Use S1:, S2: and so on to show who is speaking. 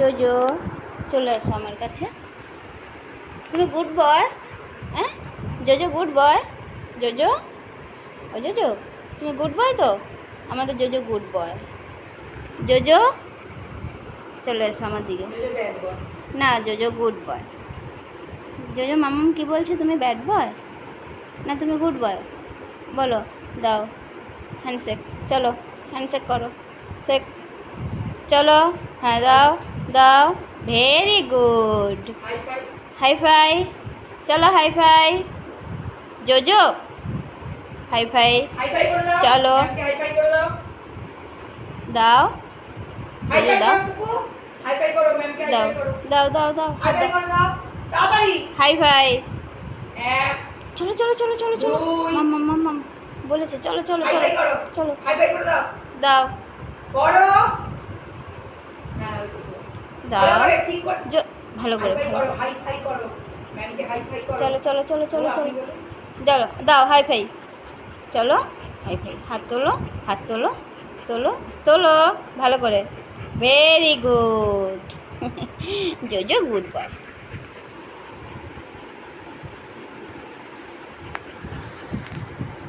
S1: JoJo চলে এসো আমার কাছে। তুমি গুড বয় হ্যাঁ? Jojo good boy Jojo? ও জোজো? তুমি গুড বয় তো? আমাদের জোজো গুড বয় জোজো? চলে এসো আমার দিকে। না জোজো গুড বয় জোজো মামাম কি বলছে? তুমি ব্যাড বয় না তুমি গুড বয় বলো দাও। হ্যান্ডশেক চলো হ্যান্ডশেক করো। শেক চলো হ্যাঁ দাও। দাও ভেরি গুড হাই ফাই চলো high five Jojo high five চলো। দাও? দাও। দাও। দাও। দাও দাও হাই ফাই চলো চলো চলো চলো চলো। মাম মাম মাম বলেছে চলো চলো চলো। চলো।
S2: দাও। হাই
S1: ভালো
S2: করে
S1: চলো চলো চলো চলো চলো। চলো দাও হাই ফাই চলো হাই ফাই হাত তোলো হাত তোলো তোলো তোলো। ভালো করে। Very good Jojo good boy